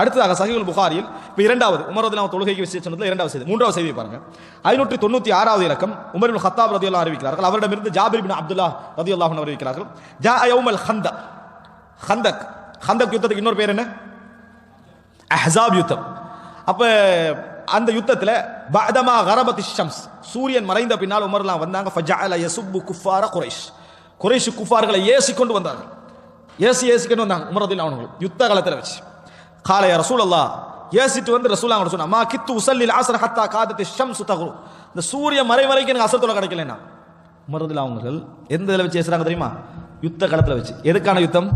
அடுத்ததாக சஹீல் புகாரியில் இப்போ இரண்டாவது உமர் ரதிலாம் தொழுகைக்கு விஷயம் சொன்னதில் இரண்டாவது செய்தி மூன்றாவது செய்தி பாருங்க. ஐநூற்றி தொண்ணூற்றி ஆறாவது இலக்கம் உமர் இப்னு ஹத்தாப் ரதியுல்லா அறிவிக்கிறார்கள். அவரிடமிருந்து ஜாபிர் பின் அப்துல்லா ரதியுல்லாஹன் அறிவிக்கிறார்கள். ஜா யௌமல் ஹந்தக் ஹந்தக் ஹந்தக் யுத்தத்துக்கு இன்னொரு பேர் என்ன? அஹ்ஸாப் யுத்தம். அப்போ அந்த யுத்தத்தில் பதமா கரபதி ஷம்ஸ் சூரியன் மறைந்த பின்னால் உமர்லாம் வந்தாங்க. ஃபஜஅல யசுப்பு குஃபார குரைஷ். குறைஷ் குஃபார்களை ஏசி கொண்டு வந்தார்கள். ஏசி ஏசி கொண்டு வந்தாங்க உமர் ரதில் யுத்த காலத்தில் வச்சு. காலைய ரசூல் அல்லா ஏசிட்டு வந்து ரசூலாங்க அவங்க சொன்னா மா கித்து உசல்லில் ஆசர ஹத்தா காதத்தி ஷம் தகுரு இந்த சூரிய மறை வரைக்கும் எனக்கு அசர் தொலை கிடைக்கலன்னா உமர் ரதில் எந்த இதில் வச்சு ஏசுறாங்க தெரியுமா? யுத்த களத்தில் வச்சு. எதுக்கான யுத்தம்?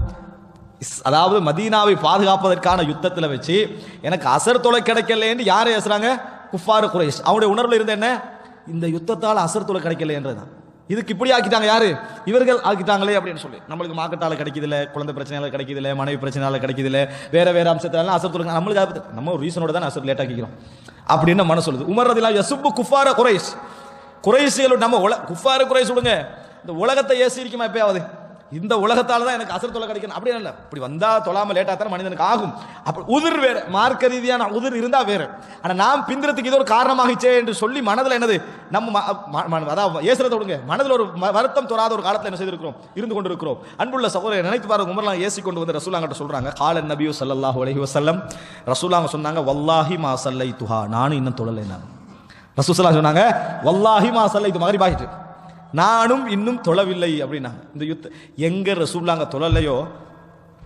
இஸ்- அதாவது மதீனாவை பாதுகாப்பதற்கான யுத்தத்தில் வச்சு எனக்கு அசர் தொலை கிடைக்கலன்னு யாரை ஏசுறாங்க? குஃபாரு குரேஷ். அவனுடைய உணர்வில் இருந்த என்ன? இந்த யுத்தத்தால் அசர் தொலை கிடைக்கலன்றதுதான் இதுக்கு இப்படி ஆக்கிட்டாங்க யாரு? இவர்கள் ஆக்கிட்டாங்களே அப்படின்னு சொல்லி. நம்மளுக்கு மார்க்கெட்டால் கிடைக்குதுல குழந்தை பிரச்சனையால கிடைக்குதுல மனைவி பிரச்சனையால கிடைக்குதுல வேற வேற அம்சத்தால அசர் தொலை நம்மளுக்கு ஆபத்து நம்ம ஒரு ரீசனோட தான் அசர் லேட் ஆக்கிக்கிறோம். அப்படின்னு மன சொல்லுது. உமர் ரதிலா யசுப்பு குஃபார குறைஸ் குறைசிகள் நம்ம உல குஃபார குறை சொல்லுங்க இந்த உலகத்தை ஏசி இருக்குமா எப்பயாவது? இந்த உலகத்தால் தான் எனக்கு அசர் தொலை கிடைக்கணும். அப்படி இல்லை? இப்படி வந்தால் தொழாமல் லேட்டாக தானே மனிதனுக்கு ஆகும். அப்போ உதிர் வேறு மார்க்க ரீதியான உதிர் இருந்தால் வேறு. ஆனால் நாம் பிந்திரத்துக்கு இது ஒரு காரணமாகிச்சே என்று சொல்லி மனதில் என்னது? நம்ம ம- ம- அதாவது ஏசுறத விடுங்க மனதில் ஒரு வருத்தம் தொறாத ஒரு காலத்தில் என்ன செய்திருக்கிறோம்? இருந்து கொண்டிருக்கிறோம். அன்புள்ள சகோதரர் நினைத்து பாருங்க உமர்லாம் ஏசி கொண்டு வந்து ரசூலாங்கிட்ட சொல்கிறாங்க கால நபியு சல்லாஹூ அலஹி வசல்லம் ரசூலாங்க சொன்னாங்க வல்லாஹி மா சல்லை துஹா நானும் இன்னும் தொழலை நான். ரசூசலா சொன்னாங்க வல்லாஹி மா சல்லை இது மாதிரி பாகிட்டு நானும் இன்னும் தொழவில்லை அப்படின்னாங்க இந்த யுத்த எங்க ரசூல்லாங்க தொழலையோ?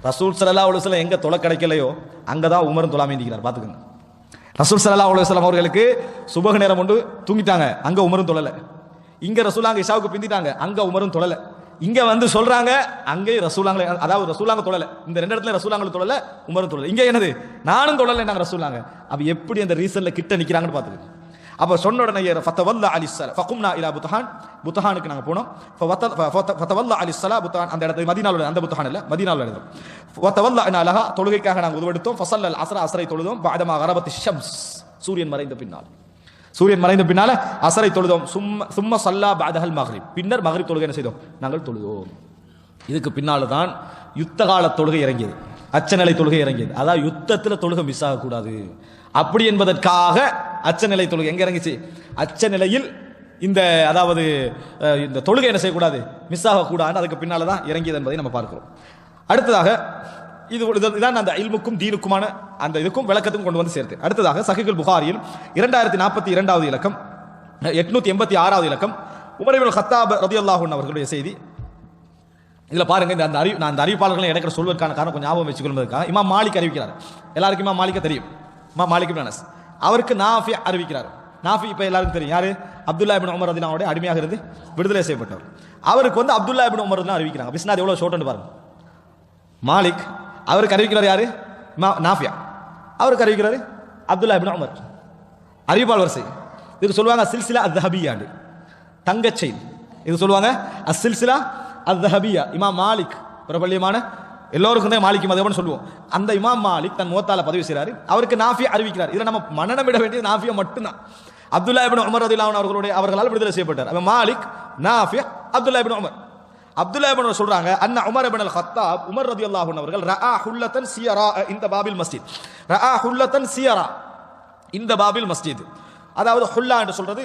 ரசூல் சலல்லா அலுவலம் எங்க தொலை கிடைக்கலையோ? அங்கதான் உமரும் தொழாம இருக்கிறார் ரசூல் சலல்லா அலுவலம் அவர்களுக்கு சுபக நேரம் கொண்டு தூங்கிட்டாங்க. அங்க உமரும் தொழலை. இங்க ரசூலாங்க இஷாவுக்கு பிந்திட்டாங்க. அங்க உமரும் தொழலை. இங்க வந்து சொல்றாங்க அங்கேயும் ரசூலாங்களை அதாவது ரசூலாங்க தொழல. இந்த ரெண்டு இடத்துல ரசூலாங்களை தொழல உமரும் தொழல. இங்க என்னது? நானும் தொழல நாங்க ரசூலாங்க அப்ப எப்படி அந்த ரீசன்ல கிட்ட நிக்கிறாங்கன்னு பாத்துக்கோங்க அப்ப சொன்ன உடனே ஃபத்தவல்ல அலி ஃபகும்னா இலா புத்தஹான் புத்தஹானுக்கு நாங்க போனோம். ஃபவத்த- ஃபவத்த- ஃபத்தவல்ல அலி புத்தஹான் அந்த இடத்துல மதீனாவுல அந்த புத்தஹான் இல்ல மதீனாவுல எழுதும் ஃபத்தவல்ல அலஹா தொழுகைக்காக நாங்க உதவெடுத்தோம் ஃபசல் அல் அஸ்ரா அசரை தொழுதோம். பாதமா அரபத்து ஷம்ஸ். சூரியன் மறைந்த பின்னால். சூரியன் மறைந்த பின்னால அசரை தொழுதோம். சும்மா சும்மா சல்லா பாதஹல் மஹ்ரிப். பின்னர் மஹ்ரிப் தொழுகை என்ன செய்தோம்? நாங்கள் தொழுதோம். இதுக்கு பின்னால் தான் யுத்த கால தொழுகை இறங்கியது. அச்சநிலை தொழுகை இறங்கியது. அதாவது யுத்தத்தில் தொழுகை மிஸ் ஆகக்கூடாது. அப்படி என்பதற்காக அச்சநிலை தொழுகை எங்கே இறங்கிச்சு? அச்சநிலையில் இந்த அதாவது இந்த தொழுகை என்ன செய்யக்கூடாது? மிஸ் ஆகக்கூடாது. அதுக்கு பின்னால் தான் இறங்கியது என்பதை நம்ம பார்க்கிறோம். அடுத்ததாக இது இதுதான் அந்த இல்முக்கும் தீனுக்குமான அந்த இதுக்கும் விளக்கத்துக்கும் கொண்டு வந்து சேர்த்து. அடுத்ததாக சஹிகுல் புகாரியில் இரண்டாயிரத்தி நாற்பத்தி இரண்டாவது இலக்கம் எட்நூத்தி எண்பத்தி ஆறாவது இலக்கம் உமரவில் ஹத்தாப் ரதியல்லாஹுன் அவர்களுடைய செய்தி இதில் பாருங்கள் இந்த அந்த அறிவு நான் அந்த அறிவிப்பாளர்களை எடுக்கிற சொல்வதற்கான காரணம் கொஞ்சம் ஞாபகம் வச்சுக்கொள்வதற்காக. இம்மா மாலிக் அறிவிக்கிறார். எல்லாருக்கும் இமாம் மாலிக்க தெரியும். இமாம் மாலிக் இப்னு அவருக்கு நாஃபி அறிவிக்கிறார். நாஃபி இப்போ எல்லாருக்கும் தெரியும். யார்? அப்துல்லா இபின் உமர் அதினாவோட அடிமையாக இருந்து விடுதலை செய்யப்பட்டவர். அவருக்கு வந்து அப்துல்லா இபின் உமர் தான் அறிவிக்கிறாங்க. பிஸ்னாத் எவ்வளோ ஷோட்டன்னு பாருங்க. மாலிக் அவருக்கு அறிவிக்கிறார் யார்? மா நாஃபியா. அவருக்கு அறிவிக்கிறார் அப்துல்லா இபின் உமர். அறிவிப்பால் வரிசை. இதுக்கு சொல்லுவாங்க சில்சிலா அத் ஹபியாண்டு தங்கச்செயின் இது சொல்லுவாங்க அசில்சிலா அத்ஹபியா இமாம் மாலிக் பிரபல்யமான எல்லோருக்கும் தான் மாலிக் மதவன் சொல்லுவோம். அந்த இமாம் மாலிக் தன் மூத்தால பதவி செய்கிறார் அவருக்கு நாஃபியா அறிவிக்கிறார். இதை நம்ம மனநம் விட வேண்டியது நாஃபியா மட்டும்தான். அப்துல்லா இபின் உமர் ரதிலான் அவர்களுடைய அவர்களால் விடுதலை செய்யப்பட்டார். அவன் Malik நாஃபியா Abdullah ibn Umar. Abdullah ibn சொல்றாங்க அண்ணா Umar ibn al Khattab Umar ரதி அன்ஹு அவர்கள் ரஆ ஹுல்லத்தன் சியரா இந்த பாபில் மஸ்ஜித். ரஆ ஹுல்லத்தன் சியரா இந்த பாபில் மஸ்ஜித். அதாவது ஹுல்லா என்று சொல்றது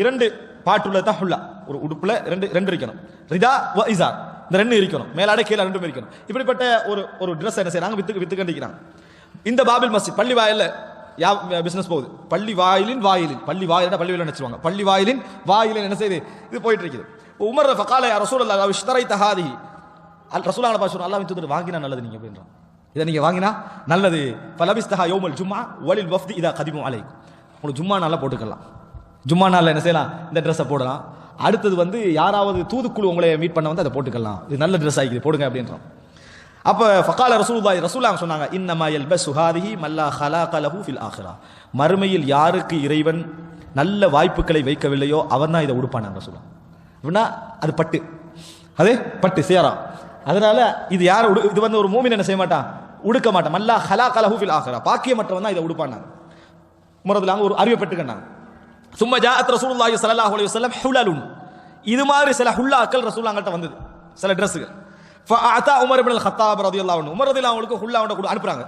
இரண்டு பாட்டுள்ளது தான் ஹுல்லா. ஒரு உடுப்புல ரெண்டு ரெண்டு இருக்கணும். ரிதா வ இசார். இந்த ரெண்டு இருக்கணும். மேலாடை கீழே ரெண்டும் இருக்கணும். இப்படிப்பட்ட ஒரு ஒரு ட்ரெஸ் என்ன செய்யறாங்க? வித்து வித்து கண்டிக்கிறாங்க இந்த பாபில் மஸ்ஜித் பள்ளி வாயிலில் யா பிஸ்னஸ் போகுது. பள்ளி வாயிலின் வாயிலின் பள்ளி வாயில பள்ளி வாயில் நினைச்சுவாங்க. பள்ளி வாயிலின் வாயிலின் என்ன செய்யுது இது போயிட்டு இருக்குது உமர் ஃபகால ரசூல் அல்லா இஷ்தரை தஹாதி அல் ரசூலான பாஷூர் அல்லாஹ் தூதர் வாங்கினா நல்லது நீங்கள் அப்படின்றான் இதை நீங்கள் வாங்கினா நல்லது. ஃபலபிஸ்தஹா யோமல் ஜும்மா ஒலில் வஃப்தி இதா கதிமு அலைக்கும். உங்களுக்கு ஜும்மா நாளில் போட்டுக்கலாம். ஜும்மா நாளில் என்ன செய்யலாம்? இந்த ட்ரெஸ்ஸை போடலாம். அடுத்தது வந்து யாராவது தூதுக்குழு உங்களை மீட் பண்ண வந்து அதை போட்டுக்கலாம். இது நல்ல ட்ரெஸ் ஆகிக்குது போடுங்க அப்படின்றான். அப்போ ஃபக்கால ரசூல்லாய் ரசூலாங்க சொன்னாங்க இன்னமா எல் பஸ் சுஹாதிஹி மல்லா ஹலா கலஹூ ஃபில் ஆஹ்ரா மறுமையில் யாருக்கு இறைவன் நல்ல வாய்ப்புகளை வைக்கவில்லையோ அவன் தான் இதை உடுப்பானாங்க ரசூலா. அப்படின்னா அது பட்டு. அதே பட்டு சேரா. அதனால இது யார் இது வந்து ஒரு மூமின் என்ன செய்ய மாட்டான்? உடுக்க மாட்டான். மல்லா ஹலா கலஹூ ஃபில் ஆஹ்ரா. பாக்கியமற்றவன் தான் இதை உடுப்பானாங்க முறதுலாங்க ஒரு அறிவை பெற்றுக்கண்ணாங்க சும்மா ஜாத் ரசூலுல்லாஹி ஸல்லல்லாஹு அலைஹி வஸல்லம் ஹுலலுன். இது மாதிரி சில ஹுல்லாக்கள் ரசூலாங்கள்ட்ட வந்தது. சில ட்ரெஸ்ஸுகள் ஃபஅதா உமர் இப்னு அல் கத்தாப் ரலியல்லாஹு அன்ஹு. உமர் ரலியல்லாஹு அவங்களுக்கு ஹுல்லா கூட அனுப்புறாங்க.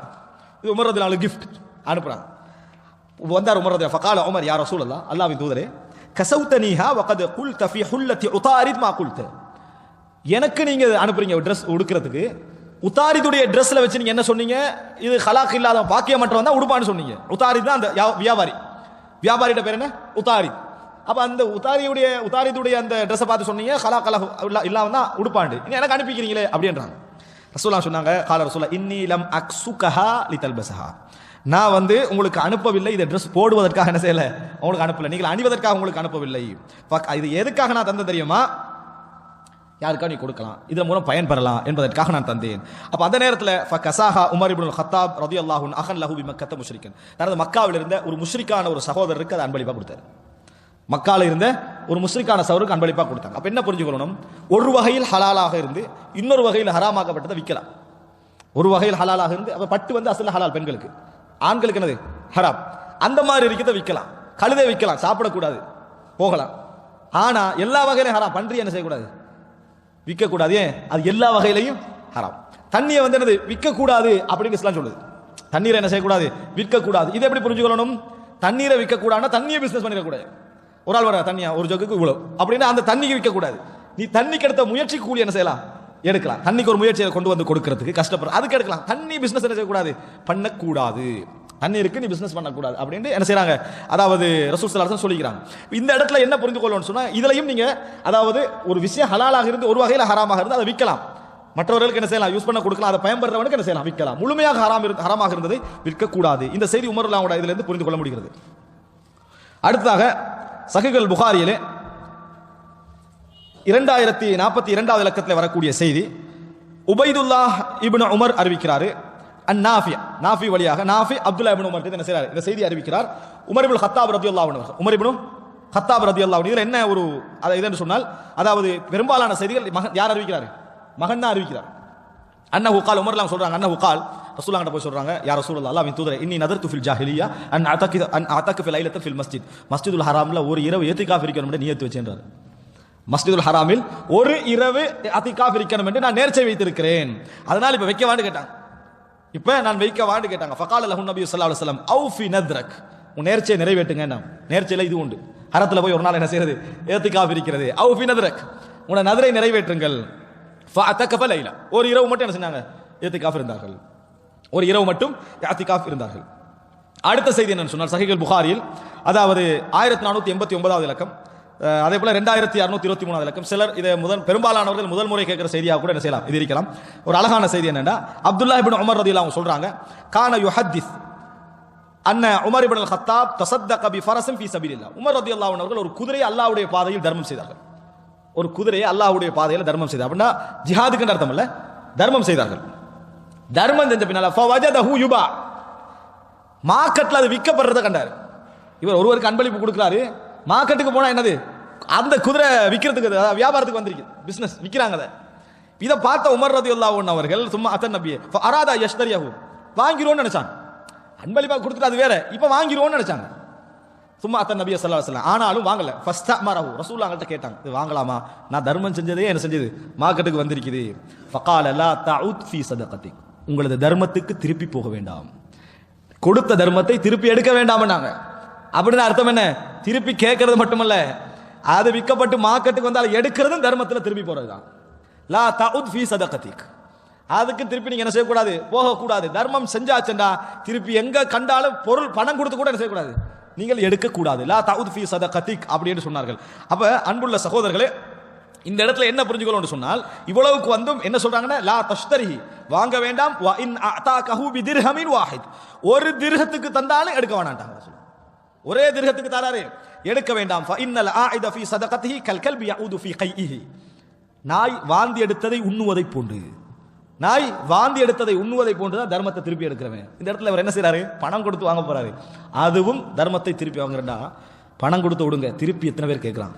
இது உமர் ரதி கிஃப்ட் அனுப்புறாங்க. வந்தார் உமர் ரதி ஃபகால உமர் யார் ரசூலல்லா அல்லாஹ்வின் தூதரே கசௌதனிஹா வகத் குல்த ஃபி ஹுல்லத்தி உதாரித் மா குல்த. எனக்கு நீங்க அனுப்புறீங்க ட்ரெஸ் உடுக்கிறதுக்கு. உத்தாரிதுடைய ட்ரெஸ்ல வச்சு நீங்க என்ன சொன்னீங்க? இது ஹலாக் இல்லாத பாக்கியமற்றவன் தான் உடுப்பான்னு சொன்னீங்க. உத்தாரி தான் அந்த யா- வியாபாரி. வியாபாரியோட பேர் என்ன? உத்தாரி அப்போ அந்த உத்தாரியுடைய உத்தாரியுடைய அந்த ட்ரெஸ்ஸை பார்த்து சொன்னீங்க ஹலா கலா இல்ல இல்லாம தான் உடுப்பாண்டு. நீங்கள் எனக்கு அனுப்பிக்கிறீங்களே அப்படின்றாங்க. ரசூலா சொன்னாங்க கால ரசூலா இன்னி லம் லித்தல் பசஹா நான் வந்து உங்களுக்கு அனுப்பவில்லை இந்த ட்ரெஸ் போடுவதற்காக என்ன செய்யலை? உங்களுக்கு அனுப்பலை. நீங்கள் அணிவதற்காக உங்களுக்கு அனுப்பவில்லை. இது எதுக்காக நான் தந்த தெரியுமா? யாருக்கா நீ கொடுக்கலாம்? இதன் மூலம் பயன் பெறலாம் என்பதற்காக நான் தந்தேன். அப்போ அந்த நேரத்தில் ஃபகசாஹா உமர் இபுல் ஹத்தாப் ரதி அல்லாஹூன் அகன் லஹூபி மக்கத்த முஷ்ரிக்கன் அதாவது மக்காவில் இருந்த ஒரு முஷ்ரிக்கான ஒரு சகோதரருக்கு அதை அன்பளிப்பாக கொடுத்தாரு. மக்கால இருந்த ஒரு முஸ்லிக்கான சவருக்கு அன்பளிப்பாக கொடுத்தாங்க. அப்போ என்ன புரிஞ்சுக்கணும் ஒரு வகையில் ஹலாலாக இருந்து இன்னொரு வகையில் ஹராமாக்கப்பட்டதை விற்கலாம். ஒரு வகையில் ஹலாலாக இருந்து அப்போ பட்டு வந்து அசல் ஹலால் பெண்களுக்கு. ஆண்களுக்கு என்னது? ஹராம். அந்த மாதிரி இருக்கிறத விற்கலாம். கழுதை விற்கலாம். சாப்பிடக்கூடாது. போகலாம். ஆனால் எல்லா வகையிலும் ஹராம். பன்றி என்ன செய்யக்கூடாது? விற்கக்கூடாது. ஏன் அது எல்லா வகையிலையும் ஹராம். தண்ணியை வந்து என்னது? விற்கக்கூடாது அப்படின்னு இஸ்லாம் சொல்லுது. தண்ணீரை என்ன செய்யக்கூடாது? விற்கக்கூடாது. இதை எப்படி புரிஞ்சுக்கணும் தண்ணீரை விற்கக்கூடாதுன்னா தண்ணியை பிஸ்னஸ் பண்ணிடக்கூடாது ஒரு ஆள் வர தண்ணியா? ஒரு ஜக்குக்கு இவ்வளோ அப்படின்னா அந்த தண்ணிக்கு விற்கக்கூடாது. நீ தண்ணிக்கு எடுத்த முயற்சி கூலி என்ன செய்யலாம்? எடுக்கலாம். தண்ணிக்கு ஒரு முயற்சியை கொண்டு வந்து கொடுக்கறதுக்கு கஷ்டப்படுற அதுக்கு எடுக்கலாம். தண்ணி பிஸ்னஸ் என்ன செய்யக்கூடாது? பண்ணக்கூடாது. தண்ணீருக்கு நீ பிசினஸ் பண்ணக்கூடாது அப்படின்ட்டு என்ன செய்கிறாங்க அதாவது ரசூல் சலாசன் சொல்லிக்கிறாங்க. இந்த இடத்துல என்ன புரிந்து கொள்ளணும்னு சொன்னா இதுலையும் நீங்க அதாவது ஒரு விஷயம் ஹலாலாக இருந்து ஒரு வகையில் ஹராமாக இருந்து அதை விற்கலாம். மற்றவர்களுக்கு என்ன செய்யலாம்? யூஸ் பண்ண கொடுக்கலாம். அதை பயன்படுறவனுக்கு என்ன செய்யலாம்? விற்கலாம். முழுமையாக ஹராம் ஹராமாக இருந்தது விற்கக்கூடாது. இந்த செய்தி உமர்லாவோட இதுல இருந்து புரிந்து கொள்ள முடிகிறது. அடுத்ததாக சகுகள் புகாரியிலே இரண்டாயிரத்தி நாற்பத்தி இரண்டாவது இலக்கத்தில் வரக்கூடிய செய்தி உபைதுல்லாஹ் இபின் உமர் அறிவிக்கிறாரு. அன் நாஃபி நாஃபி வழியாக நாஃபி அப்துல்லா இபின் உமர் என்ன செய்கிறார் இந்த செய்தி அறிவிக்கிறார். உமர் ஹத்தாப் ரதியுல்லாஹு அன்ஹு உமர் இப்னு ஹத்தாப் ரதி அல்லா இதுல என்ன ஒரு அதை இது சொன்னால் அதாவது பெரும்பாலான செய்திகள் மகன் யார் அறிவிக்கிறார்? மகன் தான் அறிவிக்கிறார். அண்ணா உக்கால் உமர்லாம் சொல்கிறாங்க அண்ணா உக்கால் ரசூலாங்கிட்ட போய் சொல்கிறாங்க யா ரசூலுல்லாஹ் அல்லாஹ்வின் தூதரை இன்னி நதர்து ஃபில் ஜாஹிலியா அன் அத்தக்கு அன் அத்தக்கு ஃபில் லைலத்து ஃபில் மஸ்ஜித். மஸ்ஜிதுல் ஹராமில் ஒரு இரவு ஏத்திகாஃப் இருக்கணும் என்று நியத்து வச்சுன்றார். மஸ்ஜிதுல் ஹராமில் ஒரு இரவு அத்திகாஃப் இருக்கணும் என்று நான் நேர்ச்சை வைத்திருக்கிறேன். அதனால் இப்போ வைக்கவான்னு கேட்டாங்க. இப்ப நான் வைக்க வைக்கவான்னு கேட்டாங்க. ஃபகால லஹு நபி ஸல்லல்லாஹு அலைஹி வஸல்லம் அவுஃபி நத்ரக். உன் நேர்ச்சியை நிறைவேற்றுங்க என்ன? நேர்ச்சியில் இது உண்டு. ஹரத்துல போய் ஒரு நாள் என்ன செய்யறது ஏத்திகாஃப் இருக்கிறது. அவுஃபி நத்ரக். உன நதரை நிறைவேற்றுங்கள். ஃபஅத்தகஃப லைலா. ஒரு இரவு மட்டும் என்ன செஞ்சாங்க? ஏத்திகாஃப் இருந்தார்கள். ஒரு இரவு மட்டும் ஏத்திகாஃப் இருந்தார்கள். அடுத்த செய்தி என்னன்னு சொன்னால் சஹிகள் புகாரில் அதாவது ஆயிரத்தி நானூற்றி எண்பத்தி ஒன்பதாவது இலக்கம். அதே போல ரெண்டாயிரத்தி அறுநூத்தி இருபத்தி மூணாவது இலக்கம். சிலர் இதை முதல் பெரும்பாலானவர்கள் முதல் முறை கேட்கிற செய்தியாக கூட என்ன செய்யலாம்? இது இருக்கலாம். ஒரு அழகான செய்தி என்னன்னா அப்துல்லா இபின் உமர் ரதியில் அவங்க சொல்றாங்க கான யுஹத்திஸ் அண்ணன் உமர் இபின் அல் கத்தாப் தசத்தக பி ஃபரஸின் ஃபீ சபீலில்லாஹ். உமர் ரதி அல்லாஹ் அவர்கள் ஒரு குதிரையை அல்லாவுடைய பாதையில் தர்மம் செய்தார்கள். ஒரு குதிரையை அல்லாஹ்வுடைய பாதையில் தர்மம் செய்தார். அப்படின்னா ஜிஹாதுக்கு அர்த்தம் இல்ல? தர்மம் செய்தார்கள். தர்மம் செஞ்ச பின்னால ஃபவஜதஹு யுபா. மார்க்கெட்ல அது விற்கப்படுறத கண்டார். இவர் ஒருவருக்கு அன்பளிப்பு கொடுக்குறாரு மார்க்கெட்டுக்கு போனால் என்னது? அந்த குதிரை விற்கிறதுக்கு அது, அதாவது வியாபாரத்துக்கு வந்திருக்கு. பிஸ்னஸ் விற்கிறாங்க அதை. இதை பார்த்த உமர் ரதியுல்லா அவர்கள் சும்மா அத்தன் நபியே அராதா யஷ்தரியாகும் வாங்கிருவோம்னு நினைச்சாங்க. அன்பளிப்பாக கொடுத்துட்டு அது வேற. இப்போ வாங்கிருவோம்னு நினைச்சாங்க. சும்மா அத்தன் நபியை சொல்ல வசலாம் ஆனாலும் வாங்கல. ஃபர்ஸ்ட் மரஹு ரசூல்லா அவங்கள்ட்ட கேட்டாங்க. இது வாங்கலாமா? நான் தர்மம் செஞ்சதே என்ன செஞ்சது? மார்க்கெட்டுக்கு வந்திருக்குது. ஃபகால லா தவுத் ஃபீ சதகதி உங்களது தர்மத்துக்கு திருப்பி போக வேண்டாம். கொடுத்த தர்மத்தை திருப்பி எடுக்க வேண்டாம்னாங்க. அப்படின்னு அர்த்தம் என்ன? திருப்பி கேட்கறது மட்டுமல்ல. அது விற்கப்பட்டு மார்க்கெட்டுக்கு வந்தால் எடுக்கிறதும் தர்மத்தில் திருப்பி போறதுதான். லா தவுத் ஃபீ சதகதிக் அதுக்கு திருப்பி நீங்கள் என்ன செய்யக்கூடாது? போகக்கூடாது. தர்மம் செஞ்சாச்சுண்டா திருப்பி எங்கே கண்டாலும் பொருள் பணம் கொடுத்து கூட என்ன செய்யக்கூடாது? நீங்கள் எடுக்கக்கூடாது. லா தவுத் ஃபீ சதகதிக் அப்படின்னு சொன்னார்கள். அப்போ அன்புள்ள சகோதரர்களே இந்த இடத்துல என்ன புரிஞ்சுக்கணும்னு சொன்னால் இவ்வளவுக்கு வந்தும் என்ன சொல்றாங்கன்னா லா தஷ்தரி வாங்க வேண்டாம் இன் அதாகஹு பி திர்ஹமின் வாஹித். ஒரு திருகத்துக்கு தந்தாலும் எடுக்க வேணாண்டாங்க ஒரே திருகத்துக்கு தராரு எடுக்க வேண்டாம். இன்னல இன்னல் ஆஇத ஃபீ சதகதிஹி கல் கல்பி யஊது ஃபி கையிஹி நாய் வாந்தி எடுத்ததை உண்ணுவதை போன்று. நாய் வாந்தி எடுத்ததை உண்ணுவதை போன்று தான் தர்மத்தை திருப்பி எடுக்கிறவன். இந்த இடத்துல அவர் என்ன செய்கிறாரு பணம் கொடுத்து வாங்க போறாரு. அதுவும் தர்மத்தை திருப்பி வாங்குறேன்டா. பணம் கொடுத்து விடுங்க. திருப்பி எத்தனை பேர் கேட்குறான்?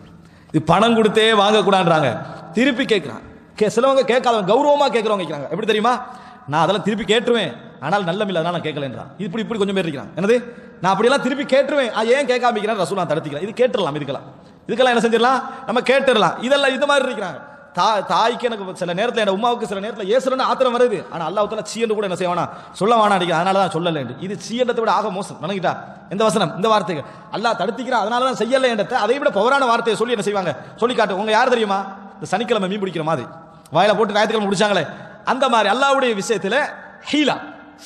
இது பணம் கொடுத்தே வாங்கக்கூடாதுன்றாங்க. திருப்பி கேட்குறான். கே சிலவங்க கேட்காதவங்க கௌரவமாக கேட்குறவங்க கேட்குறாங்க. எப்படி தெரியுமா? நான் அதெல்லாம் திருப்பி கேட்டுருவேன். ஆனால் நல்லம் மில்ல அதனால நான் கேட்கலன்றான் இப்படி இப்படி கொஞ்சம் பேர் இருக்கிறான் என்னது? நான் அப்படியெல்லாம் திருப்பி கேட்டுருவேன். ஏன் கேட்காமிக்கிறேன்? ரசூல் நான் தடுத்துக்கிறேன். இது கேட்டுடலாம் இதுக்கெல்லாம். இதுக்கெல்லாம் என்ன செஞ்சிடலாம்? நம்ம கேட்டுடலாம். இதெல்லாம் இந்த மாதிரி இருக்கிறாங்க. தா தாய்க்கு எனக்கு சில நேரத்தில் என் உமாவுக்கு சில நேரத்தில் ஏசுறன்னு ஆத்திரம் வருது. ஆனால் அல்லாஹத்தில் தால கூட என்ன செய்வானா? சொல்ல வேணா அடிக்க அதனால தான் சொல்லலை இது சீன்றதை விட ஆக மோசம். நினைக்கிட்டா இந்த வசனம் இந்த வார்த்தைகள். அல்லாஹ் தடுத்திக்கிறான். அதனால தான் செய்யலை என்றத அதை விட பவரான வார்த்தையை சொல்லி என்ன செய்வாங்க? சொல்லி காட்டு. உங்க யார் தெரியுமா? இந்த சனிக்கிழமை மீன் பிடிக்கிற மாதிரி. வாயில போட்டு ஞாயிற்றுக்கிழமை முடிச்சாங்களே. அந்த மாதிரி அல்லாஹ்வுடைய விஷயத்தில் ஹீலா.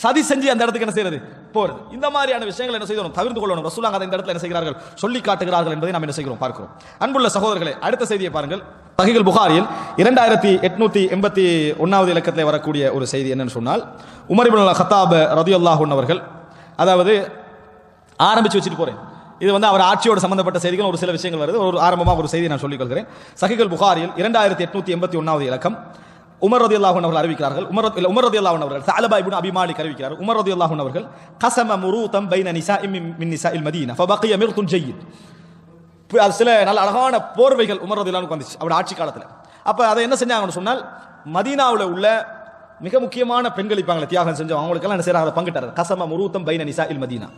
சதி செஞ்சு அந்த இடத்துக்கு என்ன செய்யறது? போறது. இந்த மாதிரியான விஷயங்கள் என்ன செய்யணும்? தவிர்த்து கொள்ளணும். ரசூலாங்க அதை இந்த இடத்துல என்ன செய்கிறார்கள்? சொல்லி காட்டுகிறார்கள் என்பதை நாம் என்ன செய்கிறோம்? பார்க்கிறோம். அன்புள்ள சகோதரர்களை அடுத்த செய்தியை பாருங்கள். சஹிகள் புகாரில் இரண்டாயிரத்தி எட்நூத்தி எண்பத்தி ஒன்னாவது இலக்கத்தில் வரக்கூடிய ஒரு செய்தி என்னன்னு சொன்னால் உமர் இப்னு ஹத்தாப் ரதியுல்லாஹ் அவர்கள் அதாவது ஆரம்பிச்சு வச்சுட்டு போறேன். இது வந்து அவர் ஆட்சியோட சம்பந்தப்பட்ட செய்திகள் ஒரு சில விஷயங்கள் வருது. ஒரு ஆரம்பமாக ஒரு செய்தியை நான் சொல்லிக் கொள்கிறேன். சகிகள் புகாரில் இரண்டாயிரத்தி எட்நூத்தி எண்பத்தி ஒன்னாவது இலக்கம் உமர் ரதி அல்லாஹன் அவர்கள் அறிவிக்கிறார்கள். உமர் இல்லை உமர் ரதி அல்லாஹன் அவர்கள் சாலபா இப்னு அபி மாலிக் அறிவிக்கிறார். உமர் ரதி அல்லாஹன் அவர்கள் கசம முரூதம் பைன நிசா மின் நிசா இல் மதீனா ஃபபக்கிய மிர்துன் ஜெயித். அது சில நல்ல அழகான போர்வைகள் உமர் ரதி அல்லாஹ்வுக்கு வந்துச்சு அவருடைய ஆட்சி காலத்தில். அப்போ அதை என்ன செஞ்சாங்கன்னு சொன்னால் மதீனாவில் உள்ள மிக முக்கியமான பெண்கள் இருப்பாங்களே தியாகம் செஞ்சோம் அவங்களுக்கெல்லாம் என்ன செய்யறாங்க அதை பங்கிட்டார். கசம முரூத்தம் பைன நிசா இல் மதீனா.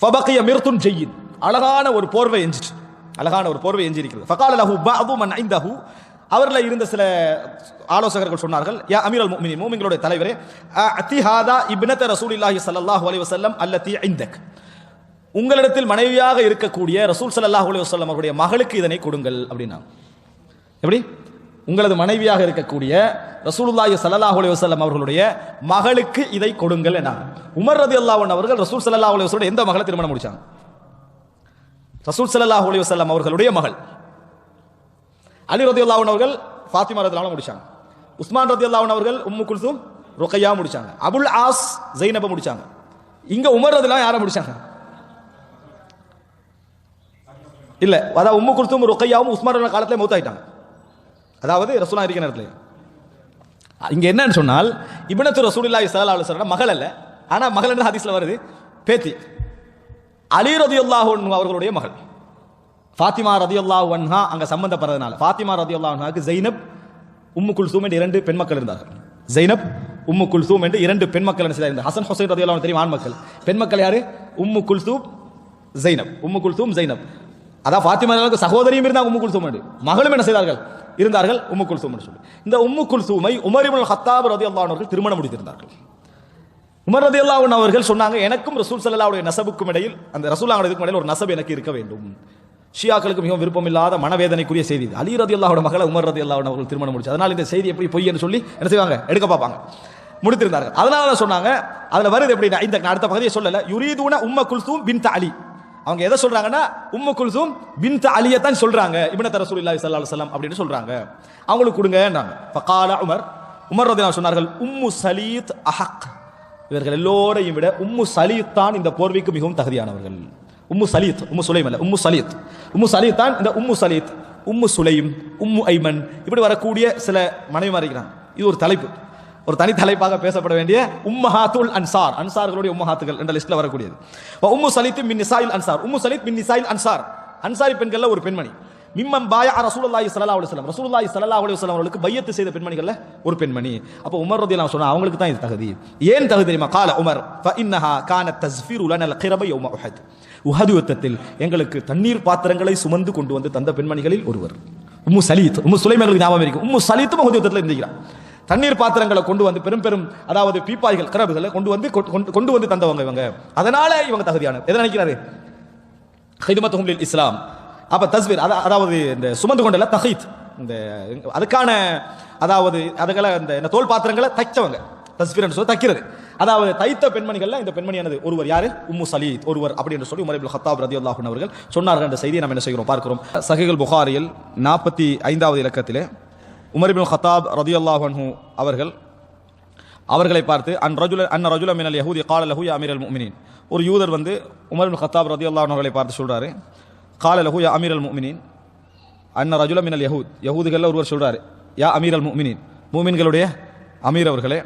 ஃபபக்கிய மிர்துன் ஜெயித். அழகான ஒரு போர்வை எஞ்சிட்டு அழகான ஒரு போர்வை எஞ்சிருக்கிறது ஃபகால லஹு பஅது மன் ஐந்தஹு அவரில் இருந்த சில ஆலோசகர்கள் சொன்னார்கள் யா அமீரல் முஃமினீன் மூமின்களுடைய தலைவரே அத்தி ரசூல் இல்லாஹி ரசூலில்லாஹி ஸல்லல்லாஹு அலைஹி வஸல்லம் அல்லதி ஐந்தக் உங்களிடத்தில் மனைவியாக இருக்கக்கூடிய ரசூல் சல்லாஹ் அலி வசல்லம் அவருடைய மகளுக்கு இதனை கொடுங்கள் அப்படின்னா எப்படி? உங்களது மனைவியாக இருக்கக்கூடிய ரசூலுல்லாஹி சல்லாஹ் அலி வசல்லம் அவர்களுடைய மகளுக்கு இதை கொடுங்கள் என்ன உமர் ரதி அன்ஹு அவர்கள் ரசூல் சல்லாஹ் அலி வஸல்லம் எந்த மகளை திருமணம் முடிச்சாங்க? ரசூல் சல்லாஹ் அலி வசல்லம் அவர்களுடைய மகள். அலி ரதியல்லாஹு அன்ஹு அவர்கள் ஃபாத்திமா ரதியல்லாஹு அன்ஹா முடிச்சாங்க. உஸ்மான் ரதியல்லாஹு அன்ஹு அவர்கள் உம்மு குல்சும் ருக்கையா முடிச்சாங்க. அபுல் ஆஸ் ஜைனப முடிச்சாங்க. இங்க உமர் ரதியல்லாஹு யாரை முடிச்சாங்க? இல்ல அதாவது உம்மு குல்சும் ருக்கையாவும் உஸ்மான் ரதியல்லாஹு காலத்துல மௌத்தாயிட்டாங்க. அதாவது ரசூலா இருக்கிற நேரத்தில். இங்க என்னன்னு சொன்னால் இப்னத்து ரசூலில்லா ஸல்லல்லாஹு அலைஹி மகள் அல்ல. ஆனா மகள் என்ன ஹதீஸ்ல வருது? பேத்தி. அலி ரதியல்லாஹு அவர்களுடைய மகள். ஃபாத்திமா ரதியுல்லா வன்ஹா அங்க சம்பந்தப்படுறதுனால ஃபாத்திமா ரதியுல்லா வன்ஹாக்கு ஜெயினப் உம்மு குல்சூம் என்று இரண்டு பெண் மக்கள் இருந்தார்கள். ஜெயினப் உம்மு குல்சூம் என்று இரண்டு பெண் மக்கள் என்ன செய்தார்கள்? ஹசன் ஹுசைன் ரதியுல்லா தெரியும் ஆண் மக்கள். பெண் மக்கள் யாரு? உம்மு குல்சூம் ஜெயினப் உம்மு குல்சூம் ஜெயினப் அதான் ஃபாத்திமா ரலியல்லாஹு சகோதரியும் இருந்தாங்க உம்மு குல்சூம் என்று. மகளும் என்ன செய்தார்கள்? இருந்தார்கள் உம்மு குல்சூம் என்று சொல்லி. இந்த உம்மு குல்சூமை உமரிமுல் ஹத்தாப் ரதியுல்லா அவர்கள் திருமணம் முடித்திருந்தார்கள். உமர் ரதி அல்லாவுன் அவர்கள் சொன்னாங்க எனக்கும் ரசூல் சல்லாவுடைய நசபுக்கும் இடையில் அந்த ரசூலுல்லாஹி இடையில் ஒரு நசப் எனக்கு இருக்க வேண்டும். ஷியாக்களுக்கு மிகவும் விருப்பமில்லாத மனவேதனைக்குரிய செய்தி அலி ரதி அல்லாவோட மகளை உமர் ரதி அல்லாவோட அவர்கள் திருமணம் முடிச்சு. அதனால் இந்த செய்தி எப்படி பொய்ன்னு சொல்லி என்ன செய்வாங்க? எடுக்க பார்ப்பாங்க. முடித்திருந்தார்கள். அதனால தான் சொன்னாங்க அதில் வருது எப்படின்னா இந்த அடுத்த பகுதியை சொல்லல. யுரீதுன உம்ம குல்சூம் பின் அலி. அவங்க எதை சொல்றாங்கன்னா உம்ம குல்சூம் பின் அலியை தான் சொல்றாங்க. இபின தரசூல் ஸல்லல்லாஹு சல்லா வஸல்லம் அப்படின்னு சொல்றாங்க. அவங்களுக்கு கொடுங்கன்றாங்க ஃபகால உமர் உமர் ரதினா சொன்னார்கள் உம்மு சலீத் அஹக். இவர்கள் எல்லோரையும் விட உம்மு சலீத் தான் இந்த போர்வைக்கு மிகவும் தகுதியானவர்கள். உம்மு சலீத் உம்மு சுலைம் அல்ல உம்மு சலீத் உம்மு சலீத் தான் இந்த உம்மு சலீத் உம்மு சுலைம் உம்மு ஐமன் இப்படி வரக்கூடிய சில மனைவிமார் இருக்கிறாங்க. இது ஒரு தலைப்பு. ஒரு தனி தலைப்பாக பேசப்பட வேண்டிய உம்மஹாத்துல் அன்சார். அன்சார்களுடைய உம்மஹாத்துகள் என்ற லிஸ்ட்ல வரக்கூடியது. உம்மு சலித் மின் நிசாயில் அன்சார். உம்மு சலீத் மின் நிசாயில் அன்சார். அன்சாரி பெண்கள்ல ஒரு பெண்மணி. மிம்மம் பாயா ரசூலுல்லாஹி ஸல்லல்லாஹு அலைஹி வஸல்லம். ரசூலுல்லாஹி ஸல்லல்லாஹு அலைஹி வஸல்லம் அவர்களுக்கு பையத்து செய்த பெண்மணிகள்ல ஒரு பெண்மணி. அப்ப உமர் ரதியல்லாஹு சொன்னா அவங்களுக்கு தான் இது தகுதி. ஏன் தகுதி தெரியுமா? கால உமர் ஃப இன்னஹா கானத் தஸ்ஃபிரு லனல் கிரப யௌம உஹத். உஹது யுத்தத்தில் எங்களுக்கு தண்ணீர் பாத்திரங்களை சுமந்து கொண்டு வந்து தந்த பெண்மணிகளில் ஒருவர். உம்மு சலீத் உம்மு சுலைமங்களுக்கு ஞாபகம் இருக்கும் உம்மு சலீத்தும் உஹது யுத்தத்தில் இருந்திருக்கிறார் தண்ணீர் பாத்திரங்களை கொண்டு வந்து பெரும் பெரும் அதாவது பீப்பாய்கள் கிரபுகளை கொண்டு வந்து கொண்டு- கொண்டு வந்து தந்தவங்க இவங்க. அதனால இவங்க தகுதியான எதை நினைக்கிறாரு? ஹைதுமத் லில் இஸ்லாம். அப்ப தஸ்வீர் அதாவது இந்த சுமந்து கொண்டல தஹீத். இந்த அதுக்கான அதாவது அதுகளை இந்த தோல் பாத்திரங்களை தைச்சவங்க. தஸ்வீர் சொல்லி தைக்கிறது. அதாவது தைத்த பெண்மணிகள்ல இந்த பெண்மணியானது ஒருவர் யாரு? உம்மு சலீத் ஒருவர் அப்படி என்று சொல்லி உமர் இப்னு ஹத்தாப் ரதியல்லாஹு அன்ஹு அவர்கள் சொன்னார்கள். என்ற செய்தியை நாம் என்ன செய்கிறோம்? பார்க்கிறோம். சஹீஹுல் புகாரியில் நாற்பத்தி ஐந்தாவது இலக்கத்திலே உமர் இப்னு ஹத்தாப் ரதியல்லாஹு அன்ஹு அவர்கள் அவர்களை பார்த்து அன் ரஜுல அன் ரஜுல மினல் யஹூதி கால லஹூயா அமீர் அமீரல் முமினின் ஒரு யூதர் வந்து உமர் இப்னு ரதி அல்லாஹ் அவர்களை பார்த்து சொல்றாரு கால லஹூயா அமீரல் முமினின் அன்ன ரஜுல மினல் யஹூத். யஹூதுகளில் ஒருவர் சொல்றாரு யா அமீரல் முமினின் மூமின்களுடைய அமீர் அவர்களே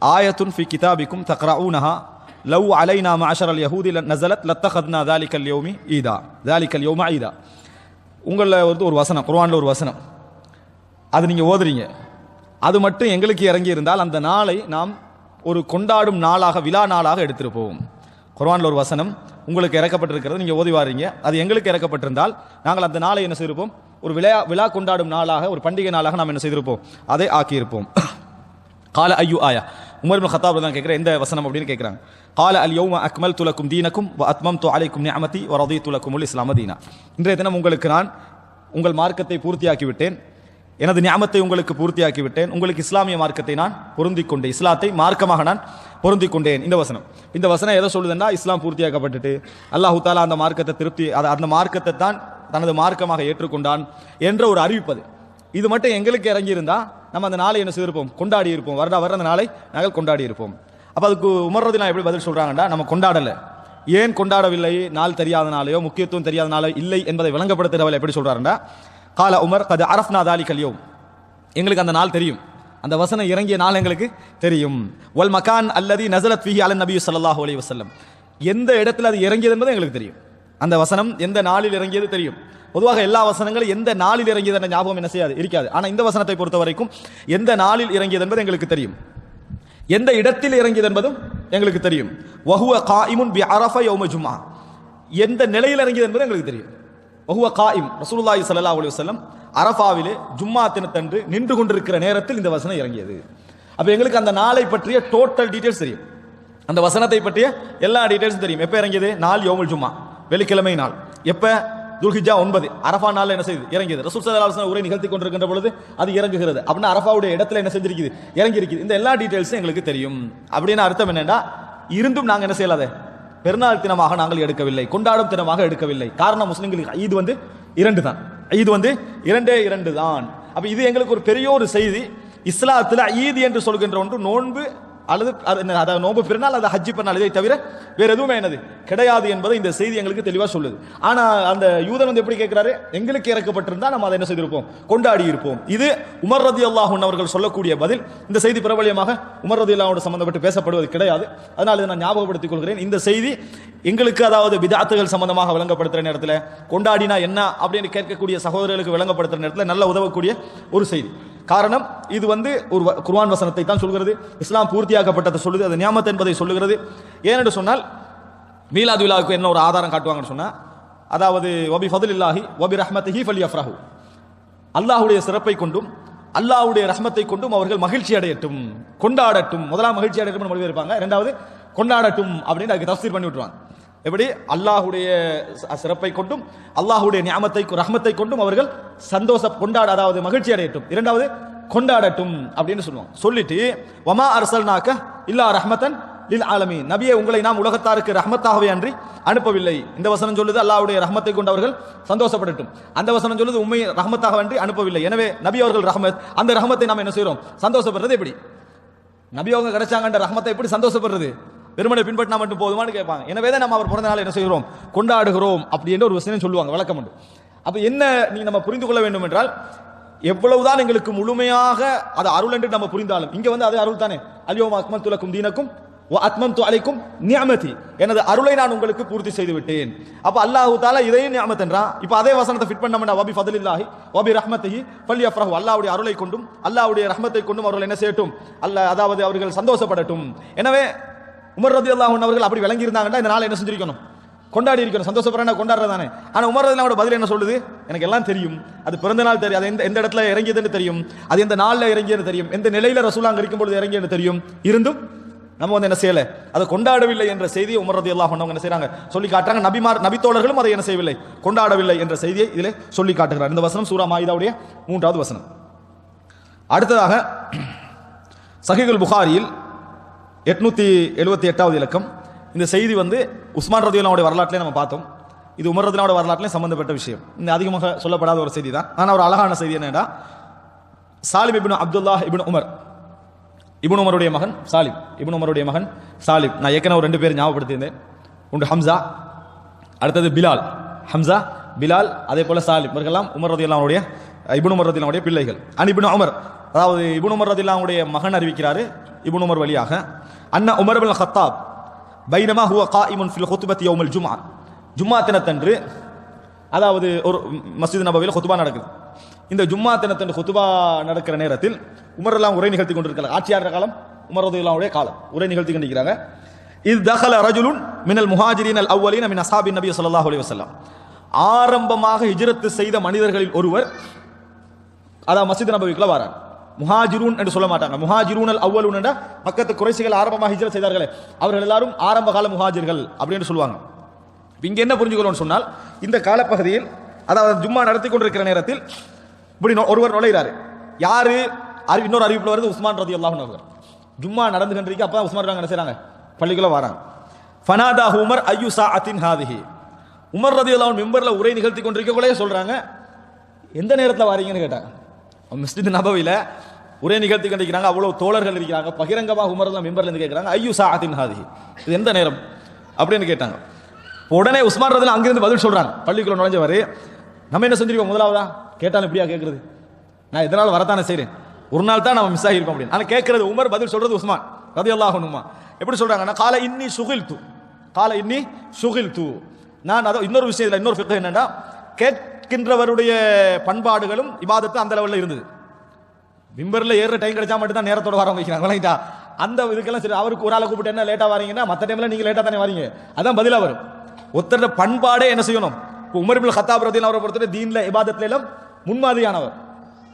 ஆயத்துன் ஃபி கிதாபிக்கும் தக்ரவுனஹா லவ் அலைனா மாஷர் அல் யஹூதி நசலத் லத்தஹத்னா தாலிக் யோமி ஈதா. தாலிக்கல் யோமா ஈதா. உங்களில் வந்து ஒரு வசனம் குர்வானில் ஒரு வசனம். அது நீங்கள் ஓதுறீங்க. அது மட்டும் எங்களுக்கு இறங்கி இருந்தால் அந்த நாளை நாம் ஒரு கொண்டாடும் நாளாக விழா நாளாக எடுத்திருப்போம். குர்வானில் ஒரு வசனம் உங்களுக்கு இறக்கப்பட்டிருக்கிறது நீங்கள் ஓதி வாரீங்க. அது எங்களுக்கு இறக்கப்பட்டிருந்தால் நாங்கள் அந்த நாளை என்ன செய்திருப்போம்? ஒரு விழா விழா கொண்டாடும் நாளாக ஒரு பண்டிகை நாளாக நாம் என்ன செய்திருப்போம்? அதை ஆக்கியிருப்போம். கால ஐயோ ஆயா. உமர் பின் ஹத்தாப் தான் கேட்குறேன் எந்த வசனம் அப்படின்னு கேட்குறாங்க. கால அல் யௌம அக்மல் துலக்கும் தீனக்கும் வ அத்மம் து அலைக்கும் நியமதி வ துலக்கும் உல் இஸ்லாம தீனா. இன்றைய தினம் உங்களுக்கு நான் உங்கள் மார்க்கத்தை பூர்த்தியாக்கிவிட்டேன். எனது ஞாமத்தை உங்களுக்கு பூர்த்தியாக்கி விட்டேன் உங்களுக்கு இஸ்லாமிய மார்க்கத்தை நான் பொருந்திக் கொண்டேன். இஸ்லாத்தை மார்க்கமாக நான் பொருந்திக் கொண்டேன். இந்த வசனம். இந்த வசனம் எதை சொல்லுதுன்னா இஸ்லாம் பூர்த்தியாக்கப்பட்டுட்டு அல்லாஹு தாலா அந்த மார்க்கத்தை திருப்தி அது அந்த மார்க்கத்தை தான் தனது மார்க்கமாக ஏற்றுக்கொண்டான் என்ற ஒரு அறிவிப்பது இது மட்டும் எங்களுக்கு இறங்கியிருந்தா நம்ம அந்த நாளை என்ன செய்திருப்போம்? கொண்டாடி இருப்போம். வருடா வர அந்த நாளை நாங்கள் கொண்டாடி இருப்போம். அப்போ அதுக்கு உமர்றது நான் எப்படி பதில் சொல்கிறாங்கடா நம்ம கொண்டாடலை. ஏன் கொண்டாடவில்லை? நாள் தெரியாதனாலேயோ முக்கியத்துவம் தெரியாதனாலோ இல்லை என்பதை விளங்கப்படுத்துகிறவள் எப்படி சொல்றாருண்டா கால உமர் கது அரஃப்னா தாலி கல்யோம் எங்களுக்கு அந்த நாள் தெரியும். அந்த வசனம் இறங்கிய நாள் எங்களுக்கு தெரியும். ஒல் மகான் அல்லது நசலத் ஃபிஹி அலன் நபி ஸல்லல்லாஹு அலி வசல்லம் எந்த இடத்துல அது இறங்கியது என்பது எங்களுக்கு தெரியும். அந்த வசனம் எந்த நாளில் இறங்கியது தெரியும். பொதுவாக எல்லா வசனங்களும் எந்த நாளில் இறங்கியது என்ற ஞாபகம் என்ன செய்யாது இருக்காது. ஆனால் இந்த வசனத்தை பொறுத்த வரைக்கும் எந்த நாளில் இறங்கியது என்பது எங்களுக்கு தெரியும். எந்த இடத்தில் இறங்கியது என்பதும் எங்களுக்கு தெரியும். வஹுவ காயிமுன் பி அரஃபா யௌம ஜும்மா எந்த நிலையில் இறங்கியது என்பது எங்களுக்கு தெரியும். வஹுவ காயிம் ரசூலுல்லாஹி ஸல்லல்லாஹு அலைஹி வஸல்லம் அரஃபாவிலே ஜும்மா தினத்தன்று நின்று கொண்டிருக்கிற நேரத்தில் இந்த வசனம் இறங்கியது. அப்போ எங்களுக்கு அந்த நாளை பற்றிய டோட்டல் டீடைல்ஸ் தெரியும். அந்த வசனத்தை பற்றிய எல்லா டீடைல்ஸும் தெரியும். எப்போ இறங்கியது? நாள் யோமுல் ஜும்மா வெள்ளிக்கிழமை நாள். எப்போ? துல்ஹிஜா ஒன்பது. அரஃபா நாள் என்ன செய்யுது இறங்கியது. ரசூல் ஸல்லல்லாஹு உரை நிகழ்த்தி கொண்டிருக்கின்ற பொழுது அது இறங்குகிறது. அப்படின்னா அரஃபாவுடைய இடத்துல என்ன செஞ்சிருக்குது? இறங்கி இருக்குது இந்த எல்லா டீட்டெயில்ஸும் எங்களுக்கு தெரியும். அப்படின்னு அர்த்தம் என்னன்னா இருந்தும் நாங்கள் என்ன செய்யலாத? பெருநாள் தினமாக நாங்கள் எடுக்கவில்லை. கொண்டாடும் தினமாக எடுக்கவில்லை. காரணம் முஸ்லிம்களுக்கு ஈது வந்து இரண்டு தான். ஈது வந்து இரண்டே இரண்டு தான். அப்போ இது எங்களுக்கு ஒரு பெரிய ஒரு செய்தி. இஸ்லாத்தில் ஈது என்று சொல்கின்ற ஒன்று நோன்பு அல்லது அது அதாவது நோன்பு பெருநாள் அதை ஹஜ்ஜி பெருநாள் இதை தவிர வேற எதுவுமே என்னது? கிடையாது என்பதை இந்த செய்தி எங்களுக்கு தெளிவாக சொல்லுது. ஆனால் அந்த யூதன் வந்து எப்படி கேட்கிறாரு? எங்களுக்கு இறக்கப்பட்டிருந்தா நம்ம அதை என்ன செய்திருப்போம்? கொண்டாடி இருப்போம் இது உமர் ரதி அல்லாஹூன் அவர்கள் சொல்லக்கூடிய பதில். இந்த செய்தி பிரபலியமாக உமர் ரதி அல்லாவோட சம்பந்தப்பட்டு பேசப்படுவது கிடையாது. அதனால் இதை நான் ஞாபகப்படுத்திக் கொள்கிறேன். இந்த செய்தி எங்களுக்கு அதாவது விதாத்துகள் சம்பந்தமாக விளங்கப்படுத்துகிற நேரத்தில் கொண்டாடினா என்ன அப்படின்னு கேட்கக்கூடிய சகோதரர்களுக்கு விளங்கப்படுத்துகிற நேரத்தில் நல்ல உதவக்கூடிய ஒரு செய்தி. காரணம் இது வந்து ஒரு வ- வசனத்தை தான் சொல்கிறது இஸ்லாம் பூர்த்தியாக்கப்பட்டதை சொல்லுது அது நியாமத் என்பதை சொல்லுகிறது. ஏனென்று சொன்னால் மீலாது விழாவுக்கு என்ன ஒரு ஆதாரம் காட்டுவாங்கன்னு சொன்னால் அதாவது ஒபி ஃபதுலில்லாஹி வபி ரஹ்மத்திஹி அஃப்ராஹு அல்லாஹ்வுடைய சிறப்பை கொண்டும் அல்லாஹுடைய ரஹ்மத்தை கொண்டும் அவர்கள் மகிழ்ச்சி அடையட்டும் கொண்டாடட்டும். முதலாம் மகிழ்ச்சி அடையட்டும் மொழிபெயர்ப்பாங்க. இருப்பாங்க இரண்டாவது கொண்டாடட்டும் அப்படின்னு அதுக்கு தஃசீர் பண்ணி விட்டுருவாங்க. எப்படி? அல்லாஹுடைய சிறப்பை கொண்டும் அல்லாஹ்வுடைய நியமத்தை ரஹமத்தை கொண்டும் அவர்கள் சந்தோஷ கொண்டாட அதாவது மகிழ்ச்சி அடையட்டும். இரண்டாவது கொண்டாடட்டும் அப்படின்னு சொல்லுவோம் சொல்லிட்டு வமா அரசல்னாக்க இல்லா ரஹமத்தன் லில் ஆலமி நபியை உங்களை நாம் உலகத்தாருக்கு ரஹமத்தாகவே அன்றி அனுப்பவில்லை. இந்த வசனம் சொல்லுது அல்லாவுடைய ரஹமத்தை கொண்டு அவர்கள் சந்தோஷப்படட்டும். அந்த வசனம் சொல்லுது உண்மை ரஹமத்தாக அன்றி அனுப்பவில்லை. எனவே நபி அவர்கள் ரஹமத் அந்த ரஹமத்தை நாம் என்ன செய்கிறோம் சந்தோஷப்படுறது எப்படி? நபி அவங்க கிடைச்சாங்கன்ற ரஹமத்தை எப்படி சந்தோஷப்படுறது? வெறுமனை பின்பற்றினா மட்டும் போதுமான்னு கேட்பாங்க. எனவே தான் நம்ம அவர் பிறந்த நாள் என்ன செய்கிறோம்? கொண்டாடுகிறோம் அப்படின்ற ஒரு விஷயம் சொல்லுவாங்க வழக்கம் உண்டு. அப்போ என்ன நீ நம்ம புரிந்து கொள்ள வேண்டும் என்றால் எவ்வளவுதான் எங்களுக்கு முழுமையாக அது அருள் என்று நம்ம புரிந்தாலும் இங்க வந்து அது அருள் தானே? அலியோம் அக்மல் துலக்கும் தீனக்கும் அத்மந்து அலைக்கும் நியமதி. எனது அருளை நான் உங்களுக்கு பூர்த்தி செய்து விட்டேன் அப்ப அல்லாஹு தாலா இதையும் நியமத்தன்றான் இப்போ இப்ப அதே வசனத்தை ஃபிட் பண்ண வபி ஃபதலில்லாஹி வபி ரஹ்மத்திஹி பள்ளி அஃப்ரஹு அல்லாவுடைய அருளை கொண்டும் அல்லாவுடைய ரஹ்மத்தை கொண்டும் அவர்கள் என்ன செய்யட்டும்? அல்ல அதாவது அவர்கள் சந்தோஷப்படட்டும். எனவே உமர் ரதி அல்லாஹன் அவர்கள் அப்படி விளங்கி இருந்தாங்கன்னா இந்த நாளை என்ன செஞ்சிருக்கணும்? கொண்டாடி இருக்கணும். சந்தோஷப்படுறா கொண்டாடுறதானே ஆனா உமர் ரதி பதில் என்ன சொல்லுது? எனக்கு எல்லாம் தெரியும். அது பிறந்த நாள் தெரியும். அது எந்த எந்த இடத்துல இறங்கியதுன்னு தெரியும். அது எந்த நாளில் இறங்கியது தெரியும். எந்த நிலையில ரசூலா அங்க இருக்கும் பொழுது இறங்கியது தெரியும். இருந்தும் நம்ம வந்து என்ன செய்யல? அதை கொண்டாடவில்லை என்ற செய்தியை உமர் ரதி அல்லாஹ் என்ன செய்யறாங்க சொல்லி காட்டுறாங்க. நபிமார் நபித்தோழர்களும் அதை என்ன செய்யவில்லை. கொண்டாடவில்லை என்ற செய்தியை இதில் சொல்லி காட்டுகிறார். இந்த வசனம் சூரா மாயுதாவுடைய மூன்றாவது வசனம். அடுத்ததாக சஹிகுல் புகாரியில் எட்நூத்தி எழுபத்தி எட்டாவது இலக்கம். இந்த செய்தி வந்து உஸ்மான் ரதியுல்லாவுடைய வரலாற்றிலே நம்ம பார்த்தோம். இது உமர் ரதியுல்லாவுடைய வரலாற்றிலே சம்பந்தப்பட்ட விஷயம். இந்த அதிகமாக சொல்லப்படாத ஒரு செய்தி தான். ஆனால் ஒரு அழகான செய்தி என்னடா Salim ibn Abdullah ibn Umar. Ibn உமருடைய மகன் சாலிம் இப்னு உமருடைய மகன் சாலிம் நான் ஏற்கனவே ஒரு ரெண்டு பேர் ஞாபகப்படுத்தியிருந்தேன். ஒன்று ஹம்சா அடுத்தது பிலால். ஹம்சா பிலால் அதே போல சாலிம் இவர்கள்லாம் உமர் ரதியுல்லாவுடைய இப்னு உமர் ரதியுல்லாவுடைய பிள்ளைகள். அன் இபின் உமர். அதாவது இப்னு உமர் ரதியுல்லாவுடைய மகன் அறிவிக்கிறாரு இப்னு உமர் வழியாக. அண்ணா உமர் பின் ஹத்தாப் பைனமா ஹுவ இமுன் ஃபில் ஹுத்பத் யோமல் ஜுமா ஜும்மா தினத்தன்று அதாவது ஒரு மஸ்ஜித் நபவியில் ஹுத்பா நடக்குது. இந்த ஜும்மா தினத்தன்று ஹுத்பா நடக்கிற நேரத்தில் உமரெல்லாம் உரை நிகழ்த்தி கொண்டிருக்கிறார் ஆட்சியாளர் காலம் உமர் காலம். உரை நிகழ்த்தி கொண்டிருக்கிறாங்க. இது தஹல ரஜுலுன் மினல் முஹாஜிரின் அல் அவ்வலின் மின் அசாபின் நபி ஸல்லல்லாஹு அலி வஸல்லம். ஆரம்பமாக ஹிஜரத்து செய்த மனிதர்களில் ஒருவர் அதான் மஸ்ஜித் நபவிக்குள்ள வரார். முஹாஜிரூன் என்று சொல்ல மாட்டாங்க. முஹாஜிரூன் அல் அவ்வலூன் என்ற மக்கத்து குறைசிகள் ஆரம்பமாக ஹிஜ்ரத் செய்தார்களே அவர்கள் எல்லாரும் ஆரம்ப கால முஹாஜிர்கள் அப்படின்னு சொல்லுவாங்க. இங்கே இங்க என்ன புரிஞ்சுக்கணும்னு சொன்னால் இந்த காலப்பகுதியில் அதாவது ஜும்மா நடத்தி கொண்டிருக்கிற நேரத்தில் இப்படி ஒருவர் நுழைகிறாரு யாரு? அறி- இன்னொரு அறிவிப்பில் வருது உஸ்மான் ரதி அல்லாஹ் அவர் ஜும்மா நடந்து கண்டிருக்கு அப்பதான் உஸ்மான் என்ன செய்கிறாங்க பள்ளிக்குள்ளே வராங்க. ஃபனாதா உமர் ஐயு சாஅத்தின் ஹாதிஹி. உமர் ரதி அல்லாஹன் மெம்பரில் உரை நிகழ்த்தி கொண்டிருக்க கூட சொல்கிறாங்க எந்த நேரத்தில் வாரீங்கன்னு கேட்டாங்க. மஸ்ஜித் நபவில ஒரே நிகழ்த்தி கண்டிக்கிறாங்க அவ்வளவு தோழர்கள் இருக்கிறாங்க பகிரங்கமாக உமர்லாம் மெம்பர்ல இருந்து கேட்கிறாங்க ஐயோ சாஅத்தின் ஹாதி இது எந்த நேரம்? அப்படின்னு கேட்டாங்க. உடனே உஸ்மான் ரதில் அங்கிருந்து பதில் சொல்றாங்க. பள்ளிக்குள்ள நுழைஞ்சவர் நம்ம என்ன செஞ்சிருக்கோம் முதலாவதா? கேட்டாலும் இப்படியா கேட்கறது நான் இதனால் வரத்தானே செய்கிறேன் ஒரு நாள் தான் நம்ம மிஸ் ஆகியிருக்கோம் அப்படின்னு. ஆனால் கேட்கறது உமர் பதில் சொல்றது உஸ்மான் ரதி அல்லாஹனுமா எப்படி சொல்றாங்கன்னா காலை இன்னி சுகில் தூ காலை இன்னி சுகில் தூ நான் அதை இன்னொரு விஷயத்தில் இன்னொரு ஃபிக்ஹ் என்னன்னா கேட்கின்றவருடைய பண்பாடுகளும் இபாதத்து அந்த லெவலில் இருந்தது. விம்பரில் ஏறுற டைம் கிடைச்சா மட்டும் தான் நேரத்தோட வர வைக்கிறாங்க. விளங்கிட்டா? அந்த இதுக்கெல்லாம் சரி அவருக்கு ஒரு ஆளை கூப்பிட்டு என்ன லேட்டாக வரீங்கன்னா மற்ற டைமில் நீங்கள் லேட்டாக தானே வரீங்க. அதான் பதிலாக வரும் ஒருத்தரோட பண்பாடே என்ன செய்யணும்? இப்போ உமர்பில் இப்னு அவரை பொறுத்தவரை தீனில் இபாதத்துல எல்லாம் முன்மாதிரியானவர்.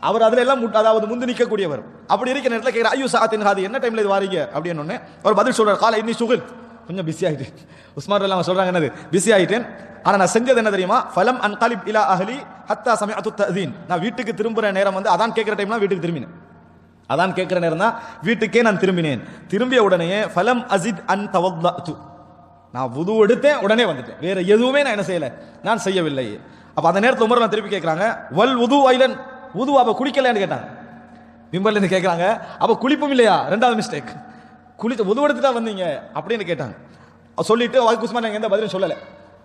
அவர் அதில் எல்லாம் அதாவது முந்து நிற்கக்கூடியவர் அப்படி இருக்கிற நேரத்தில் கேட்குற ஐயோ சாத்தின் ஹாதி என்ன டைமில் இது வாரீங்க? அப்படின்னு ஒண்ணு அவர் பதில் சொல்கிறார் காலை இன்னி சுகில் கொஞ்சம் பிஸி ஆகிட்டேன் உஸ்மான் அல்லாம சொல்றாங்க என்னது? பிஸி ஆகிட்டேன் ஆனா நான் செஞ்சது என்ன தெரியுமா? ஃபலம் அன் கலிப் இலா அஹலி ஹத்தா சமய ததீன். நான் வீட்டுக்கு திரும்புற நேரம் வந்து அதான் கேட்கிற டைம்லாம் வீட்டுக்கு திரும்பினேன். அதான் கேட்கிற நேரம் தான் வீட்டுக்கே நான் திரும்பினேன். திரும்பிய உடனே ஃபலம் அசித் அன் தவத்து நான் உது எடுத்தேன் உடனே வந்துட்டேன். வேற எதுவுமே நான் என்ன செய்யலை. நான் செய்யவில்லை. அப்போ அந்த நேரத்தில் உமர் நான் திருப்பி கேட்குறாங்க வல் உது ஐலன். உது அப்போ குடிக்கலன்னு கேட்டாங்க. மிம்பர்லேருந்து கேட்குறாங்க அப்போ குளிப்பும் இல்லையா? ரெண்டாவது மிஸ்டேக் குளித்து உதவெடுத்து தான் வந்தீங்க அப்படின்னு கேட்டாங்க. சொல்லிட்டு வாய்க்கு உஸ்மான் நாங்கள் எந்த பதிலும் சொல்லலை.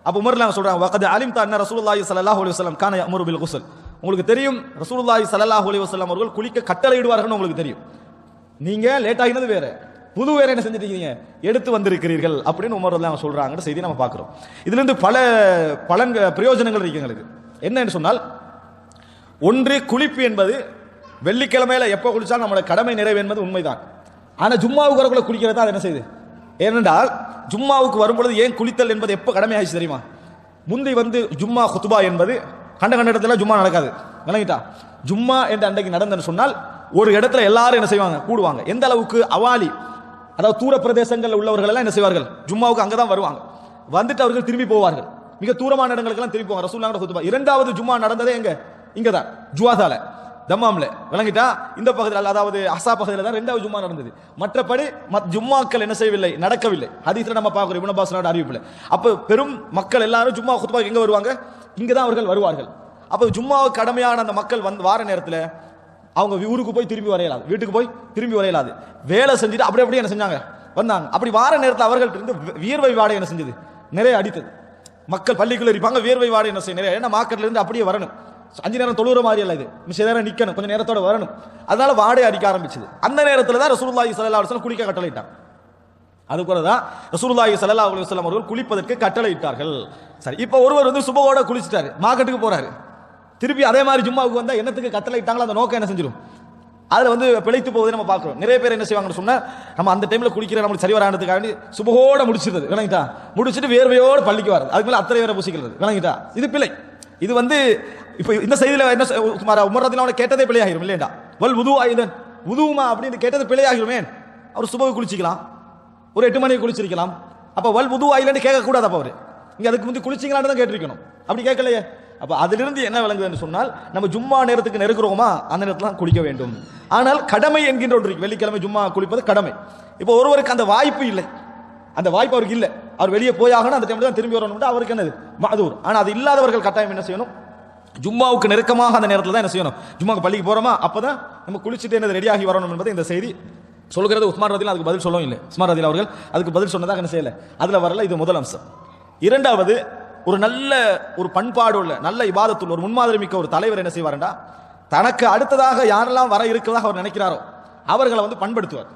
அப்போ உமர்ல சொல்கிறாங்க வகது அலிம் தான் ரசூல்லாஹி சல்லாஹ் அலி வஸல்லம் கான யஅமுரு பில் குசல் உங்களுக்கு தெரியும் ரசூல்லாஹி சல்லாஹ் அலி வஸல்லம் அவர்கள் குளிக்க கட்டளையிடுவார்கள்னு உங்களுக்கு தெரியும். நீங்கள் லேட் ஆகினது வேறு. புது வேற என்ன செஞ்சிருக்கீங்க எடுத்து வந்திருக்கிறீர்கள் அப்படின்னு உமர் அவங்க சொல்கிறாங்கன்னு செய்தி நம்ம பார்க்குறோம். இதுலேருந்து பல பலன்கள் பிரயோஜனங்கள் இருக்கு எங்களுக்கு. என்னன்னு சொன்னால் ஒன்று குளிப்பு என்பது வெள்ளிக்கிழமையில எப்போ குளித்தாலும் நம்மளோட கடமை நிறைவு என்பது உண்மைதான். ஆனால் ஜும்மாவுக்கு வரக்குள்ள குளிக்கிறது அது என்ன செய்யுது? ஏனென்றால் ஜும்மாவுக்கு வரும்பொழுது ஏன் குளித்தல் என்பது எப்போ கடமையாச்சு தெரியுமா? முந்தி வந்து ஜும்மா குத்துபா என்பது கண்ட கண்ட இடத்துல ஜும்மா நடக்காது. விளங்கிட்டா? ஜும்மா என்று அன்றைக்கு நடந்ததுன்னு சொன்னால் ஒரு இடத்துல எல்லாரும் என்ன செய்வாங்க? கூடுவாங்க. எந்த அளவுக்கு அவாலி அதாவது தூர பிரதேசங்களில் உள்ளவர்கள் எல்லாம் என்ன செய்வார்கள்? ஜும்மாவுக்கு அங்கே தான் வருவாங்க. வந்துட்டு அவர்கள் திரும்பி போவார்கள். மிக தூரமான இடங்களுக்கெல்லாம் திரும்பி போவாங்க. ரசூல்லாங்க குத்துபா. இரண்டாவது ஜும்மா நடந்ததே எங்க? இங்கே தான் ஜுவாதால தம்மாம்ல. விளங்கிட்டா? இந்த பகுதியில் அதாவது அசா பகுதியில் தான் ரெண்டாவது ஜும்மா நடந்தது. மற்றபடி மத் ஜும்மாக்கள் என்ன செய்யவில்லை? நடக்கவில்லை. ஹதீஸில் நம்ம பார்க்குறோம் இப்னு அப்பாஸ் அறிவிப்பில். அப்போ பெரும் மக்கள் எல்லாரும் ஜும்மா குத்துபா எங்கே வருவாங்க? இங்கே தான் அவர்கள் வருவார்கள். அப்போ ஜும்மாவுக்கு கடமையான அந்த மக்கள் வந்து வார நேரத்தில் அவங்க ஊருக்கு போய் திரும்பி வரையலாது வீட்டுக்கு போய் திரும்பி வரையலாது வேலை செஞ்சுட்டு அப்படியே அப்படியே என்ன செஞ்சாங்க? வந்தாங்க. அப்படி வார நேரத்தில் அவர்கள்ட்ட இருந்து வியர்வை வாடை என்ன செஞ்சது? நிறைய அடித்தது. மக்கள் பள்ளிக்குள்ள இருப்பாங்க வியர்வை வாடை என்ன செய்ய நிறைய ஏன்னா மார்க்கெட்லேருந்து அப்படியே வரணும். அஞ்சு நேரம் தொழுகிற மாதிரி அல்ல இது. மிச்ச நேரம் நிற்கணும் கொஞ்சம் நேரத்தோட வரணும். அதனால வாடகை அடிக்க ஆரம்பிச்சது. அந்த நேரத்தில் தான் ரசூலுல்லாஹி சல்லா அலுவலம் குளிக்க கட்டளையிட்டாங்க. அது கூட தான் ரசூலுல்லாஹி சல்லா அலைஹி வஸல்லம் அவர்கள் குளிப்பதற்கு கட்டளையிட்டார்கள். சரி இப்போ ஒருவர் வந்து சுபகோட குளிச்சிட்டாரு. மார்க்கெட்டுக்கு போறாரு. திருப்பி அதே மாதிரி ஜும்மாவுக்கு வந்தால் என்னத்துக்கு கட்டளையிட்டாங்களோ அந்த நோக்கம் என்ன செஞ்சிடும் அதில் வந்து பிழைத்து போவதை நம்ம பார்க்குறோம். நிறைய பேர் என்ன செய்வாங்கன்னு சொன்னால் நம்ம அந்த டைமில் குளிக்கிற நம்மளுக்கு சரி வரானதுக்காண்டி சுபகோட முடிச்சிருது விளங்கிட்டா? முடிச்சுட்டு வேர்வையோடு பள்ளிக்கு வரது அதுக்கு மேலே அத்தனை வேற பூசிக்கிறது. விளங்கிட்டா? இது பிழை. இது வந்து இப்போ இந்த செய்தியில் என்ன செ- உமர் கேட்டதே பிழையாகிரும் இல்லையா வல் உது ஆயுதன் உதுவுமா அப்படின்னு கேட்டது பிழையாகிருமே அவர் சுபவை குளிச்சிக்கலாம். ஒரு எட்டு மணிக்கு குளிச்சிருக்கலாம். அப்போ வல் உது ஆயிலன்னு கேட்கக்கூடாது அப்போ அவர். அவரு அதுக்கு முந்தி குளிச்சிங்களான்னு தான் கேட்டிருக்கணும். அப்படி கேட்கலையே? அப்போ அதிலிருந்து என்ன விளங்குதுன்னு சொன்னால் நம்ம ஜும்மா நேரத்துக்கு நெருக்கிறோமா அந்த நேரத்தில் தான் குளிக்க வேண்டும். ஆனால் கடமை என்கின்ற ஒன்று இருக்கு. வெள்ளிக்கிழமை ஜும்மா குளிப்பது கடமை. இப்போ ஒருவருக்கு அந்த வாய்ப்பு இல்லை. அந்த வாய்ப்பு அவருக்கு இல்லை. அவர் வெளியே போயாகணும் அந்த டைமில் தான் திரும்பி வரணும் அவருக்கு என்னது? மதூர் ஆனால் அது இல்லாதவர்கள் கட்டாயம் என்ன செய்யணும்? ஜும்மாவுக்கு நெருக்கமாக அந்த நேரத்தில் தான் என்ன செய்யணும்? ஜும்மாவுக்கு பள்ளிக்கு அப்போ தான் நம்ம குளிச்சுட்டு என்னது ரெடியாகி வரணும் என்பதை இந்த செய்தி சொல்கிறது உஸ்மான் ரதில் அதுக்கு பதில் சொல்லவும் இல்லை. உஸ்மான் ரதில் அவர்கள் அதுக்கு பதில் சொன்னதாக என்ன செய்யலை? அதில் வரல இது முதல் அம்சம். இரண்டாவது ஒரு நல்ல ஒரு பண்பாடு உள்ள நல்ல இபாதத்துள்ள ஒரு முன்மாதிரி மிக்க ஒரு தலைவர் என்ன செய்வார்டா தனக்கு அடுத்ததாக யாரெல்லாம் வர இருக்கிறதாக அவர் நினைக்கிறாரோ அவர்களை வந்து பண்படுத்துவார்.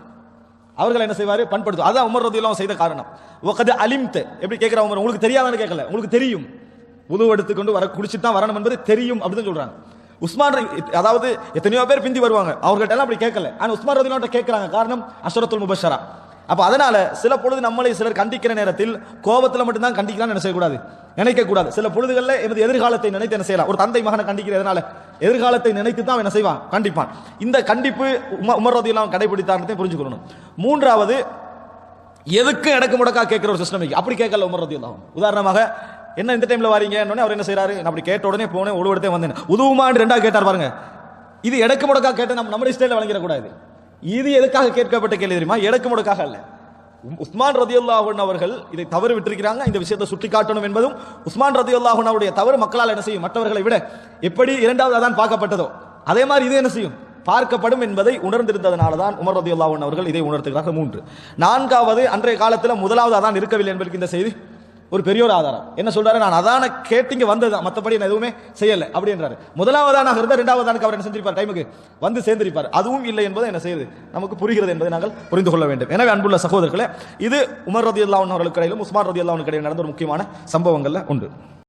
அவர்களை என்ன செய்வார்? பண்படுத்துவார். அதான் உமர் ரதியெல்லாம் செய்த காரணம். உக்கது அலிம்த். எப்படி கேட்குற உமர்? உங்களுக்கு தெரியாதான்னு கேட்கல. உங்களுக்கு தெரியும். உதவு எடுத்துக்கொண்டு வர குடிச்சிட்டு தான் வரணும் என்பது தெரியும் அப்படின்னு சொல்றாங்க. உஸ்மான் அதாவது எத்தனையோ பேர் பிந்தி வருவாங்க. அவர்கிட்ட எல்லாம் அப்படி கேட்கல. ஆனா உஸ்மான் ரதியெல்லாம் கேட்கறாங்க. காரணம் அஷரத்துல் முபஷரா. அப்ப அதனால சில பொழுது நம்மளை சிலர் கண்டிக்கிற நேரத்தில் கோபத்துல மட்டும்தான் கண்டிக்கலாம்னு என்ன செய்யக்கூடாது நினைக்க கூடாது. சில பொழுதுகளில் எமது எதிர்காலத்தை நினைத்து என்ன செய்யலாம்? ஒரு தந்தை மகனை கண்டிக்கிற எதனால? எதிர்காலத்தை நினைத்து தான் என்ன செய்வான்? கண்டிப்பான். இந்த கண்டிப்பு உம- உமர் ரதியெல்லாம் கடைபிடித்தார்னு புரிஞ்சுக்கணும். மூன்றாவது எதுக்கு இடக்கு முடக்கா கேட்கிற ஒரு சிஸ்டம் அப்படி கேட்கல உமர் ரதியெல்லாம் உதாரணமாக என்ன இந்த டைம்ல வரீங்க? அவர் என்ன செய்யறாரு நான் அப்படி கேட்ட உடனே போனேன் உழுவடத்தே வந்தேன். உதவுமான்னு ரெண்டா கேட்டார் பாருங்க. இது எடக்கு முடக்கா கேட்ட நம்ம நம்முடைய ஸ்டைல வழங்கிடக்கூடாது. இது எதுக்காக கேட்கப்பட்ட கேள்வி தெரியுமா? எடக்கு முடக்காக அல்ல. உம் உஸ்மான் ரதியுல்லாஹன் அவர்கள் இதை தவறு விட்டிருக்கிறாங்க. இந்த விஷயத்தை சுட்டி காட்டணும் என்பதும் உஸ்மான் ரதியுல்லாஹன் அவருடைய தவறு மக்களால் என்ன செய்யும்? மற்றவர்களை விட எப்படி இரண்டாவது அதான் பார்க்கப்பட்டதோ அதே மாதிரி இது என்ன செய்யும்? பார்க்கப்படும் என்பதை உணர்ந்திருந்ததனால தான் உமர் ரதியுல்லாஹன் அவர்கள் இதை உணர்த்துகிறார்கள். மூன்று. நான்காவது அன்றைய காலத்தில் முதலாவது அதான் இருக்கவில்லை என்பதற்கு இந்த செய்தி ஒரு பெரிய ஒரு ஆதாரம். என்ன சொல்றாரு? நான் அதான கேட்டிங்க வந்தது மற்றபடி நான் எதுவுமே செய்யலை. அப்படின்றாரு முதலாவதானாக இருந்தால் ரெண்டாவதானுக்கு அவர் என்ன செஞ்சிருப்பார்? டைமுக்கு வந்து சேர்ந்திருப்பார். அதுவும் இல்லை என்பதை என்ன செய்யுது நமக்கு புரிகிறது என்பதை நாங்கள் புரிந்து கொள்ள வேண்டும். எனவே அன்புள்ள சகோதரர்களே இது உமர் ரதி அல்லாஹன் அவர்களுக்கு இடையிலும் உஸ்மான் ரதி அல்லாஹனுக்கு இடையில் நடந்த ஒரு முக்கியமான சம்பவங்கள்ல உண்டு